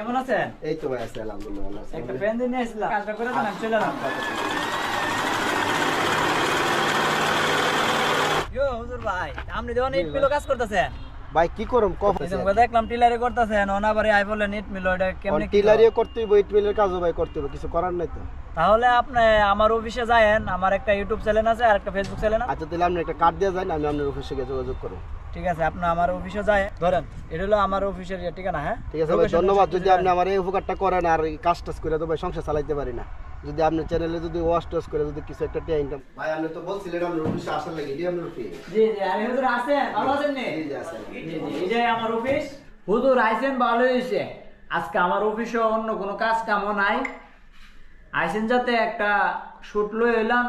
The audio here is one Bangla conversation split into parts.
কেমন আছেন? এই তো ভাই আছে আলহামদুলিল্লাহ একটা পেন দিয়ে নিয়ে আসলাম কাজটা করে দিলাম চলে এলাম। ইয়ো হুজুর ভাই আপনি যখন এই পিলো কাজ করতেছেন ভাই কি করম? দেখলাম টিলারে করতেছেন অনাবারে আই বলে নেট মিলো এটা কেমনে কি টিলারিও করতে হইব এইট মিলের কাজও ভাই করতে হইব কিছু করার নাই তো। তাহলে আপনি আমার অফিসে যায়েন আমার একটা ইউটিউব চ্যানেল আছে আর একটা ফেসবুক চ্যানেল আছে। আচ্ছা তাহলে আপনি একটা কার্ড দিয়ে যান আমি আপনার অফিসে গিয়ে যোগাযোগ করব ঠিক আছে আপনি আমার অফিসে যায় ধরেন এটা হলো আমার অফিসের ইয়ে ঠিকানা হ্যাঁ? ঠিক আছে ভাই ধন্যবাদ। যদি আপনি আমার এই উপকারটা করেন আর কাজ টাজ করে তো ভাই সংসার চালাইতে পারি না। যদি আপনার চ্যানেলে যদি ওয়াশ টস করে যদি কিছু একটা টিয়া ইনকাম ভাই আপনি তো বলছিলেন আপনার অফিসে আসার লাগে এটি আপনার ফি জি জি আরে হুজুর আছেন ভালো আছেন নি? জি জি আছে জি, জি, এই যে আমার অফিস হুজুর আইছেন ভালো হয়েছে আজকে আমার অফিসে অন্য কোনো কাজ কামও নাই। আইছেন যাতে একটা শুট লই এলাম।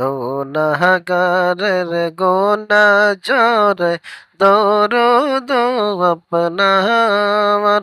গুনাহগারের গোনা জরে দরদ আপনার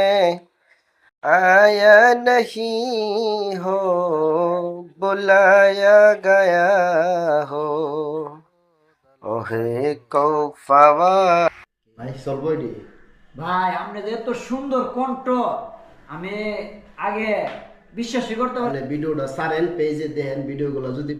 आया नहीं हो बुलाया गया हो ओहे कोफवा ভাই সর্বই ভাই আপনি যে এত সুন্দর কণ্ঠ আমি আগে বিশ্বাসই করতে পারি মানে ভিডিওটা সারেন পেজে দেন ভিডিওগুলো যদি